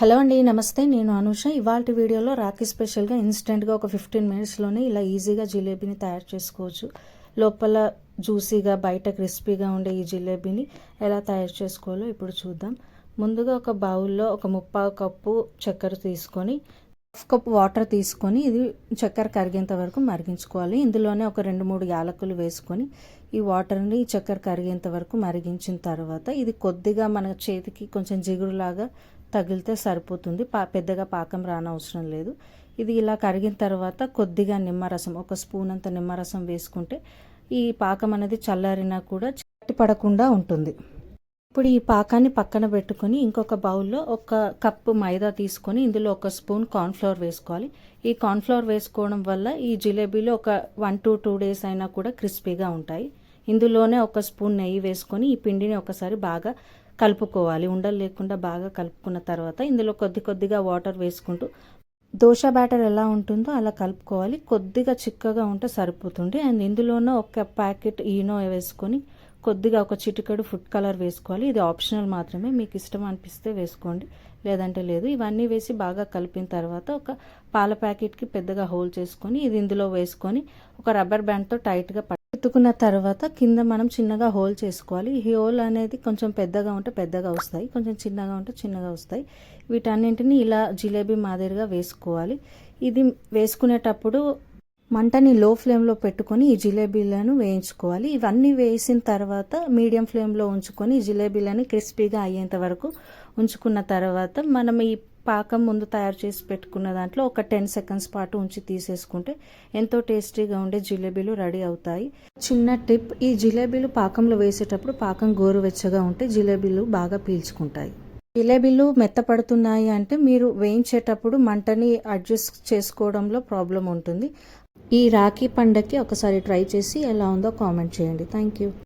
Hello అండి నమస్తే. నేను అనుష. ఇవాళ వీడియోలో రాఖీ స్పెషల్గా ఇన్స్టెంట్గా ఒక ఫిఫ్టీన్ మినిట్స్లోనే ఇలా ఈజీగా జిలేబీని తయారు చేసుకోవచ్చు. లోపల జ్యూసీగా బయట క్రిస్పీగా ఉండే ఈ జిలేబీని ఎలా తయారు చేసుకోవాలో ఇప్పుడు చూద్దాం. ముందుగా ఒక బౌల్లో ఒక ముప్పావు కప్పు చక్కెర తీసుకొని హాఫ్ కప్ వాటర్ తీసుకొని ఇది చక్కెర కరిగేంత వరకు మరిగించుకోవాలి. ఇందులోనే ఒక రెండు మూడు యాలకులు వేసుకొని ఈ వాటర్ని చక్కెర కరిగేంత వరకు మరిగించిన తర్వాత ఇది కొద్దిగా మన చేతికి కొంచెం జిగురులాగా తగిలితే సరిపోతుంది. పా పెద్దగా పాకం రానవసరం లేదు. ఇది ఇలా కరిగిన తర్వాత కొద్దిగా నిమ్మరసం ఒక స్పూన్ అంత నిమ్మరసం వేసుకుంటే ఈ పాకం అనేది చల్లారినా కూడా చట్టి పడకుండా ఉంటుంది. ఇప్పుడు ఈ పాకాన్ని పక్కన పెట్టుకొని ఇంకొక బౌల్లో ఒక కప్పు మైదా తీసుకొని ఇందులో ఒక స్పూన్ కార్న్ఫ్లవర్ వేసుకోవాలి. ఈ కార్న్ఫ్లవర్ వేసుకోవడం వల్ల ఈ జిలేబీలు ఒక వన్ టు టూ డేస్ అయినా కూడా క్రిస్పీగా ఉంటాయి. ఇందులోనే ఒక స్పూన్ నెయ్యి వేసుకొని ఈ పిండిని ఒకసారి బాగా కలుపుకోవాలి. ఉండలు లేకుండా బాగా కలుపుకున్న తర్వాత ఇందులో కొద్ది కొద్దిగా వాటర్ వేసుకుంటూ దోశ బ్యాటర్ ఎలా ఉంటుందో అలా కలుపుకోవాలి. కొద్దిగా చిక్కగా ఉంటే సరిపోతుంది. అండ్ ఇందులోనే ఒక ప్యాకెట్ ఈనో వేసుకొని కొద్దిగా ఒక చిటికెడు ఫుడ్ కలర్ వేసుకోవాలి. ఇది ఆప్షనల్ మాత్రమే. మీకు ఇష్టం అనిపిస్తే వేసుకోండి. లేదంటే లేదు. ఇవన్నీ వేసి బాగా కలిపిన తర్వాత ఒక పాల ప్యాకెట్కి పెద్దగా హోల్ చేసుకొని ఇది ఇందులో వేసుకొని ఒక రబ్బర్ బ్యాండ్తో టైట్గా పెట్టుకున్న తర్వాత కింద మనం చిన్నగా హోల్ చేసుకోవాలి. ఈ హోల్ అనేది కొంచెం పెద్దగా ఉంటే పెద్దగా వస్తాయి. కొంచెం చిన్నగా ఉంటే చిన్నగా వస్తాయి. వీటన్నింటిని ఇలా జిలేబీ మాదిరిగా వేసుకోవాలి. ఇది వేసుకునేటప్పుడు మంటని లో ఫ్లేమ్లో పెట్టుకొని ఈ జిలేబీలను వేయించుకోవాలి. ఇవన్నీ వేసిన తర్వాత మీడియం ఫ్లేమ్లో ఉంచుకొని జిలేబీలని క్రిస్పీగా అయ్యేంత వరకు ఉంచుకున్న తర్వాత మనం ఈ పాకం ముందు తయారు చేసి పెట్టుకున్న దాంట్లో ఒక టెన్ సెకండ్స్ పాటు ఉంచి తీసేసుకుంటే ఎంతో టేస్టీగా ఉండే జిలేబీలు రెడీ అవుతాయి. చిన్న టిప్ ఈ జిలేబీలు పాకంలో వేసేటప్పుడు పాకం గోరువెచ్చగా ఉంటే జిలేబీలు బాగా పీల్చుకుంటాయి. జిలేబీలు మెత్తపడుతున్నాయి అంటే మీరు వేయించేటప్పుడు మంటని అడ్జస్ట్ చేసుకోవడంలో ప్రాబ్లం ఉంటుంది. ఈ రాఖీ పండగకి ఒకసారి ట్రై చేసి ఎలా ఉందో కామెంట్ చేయండి. Thank you.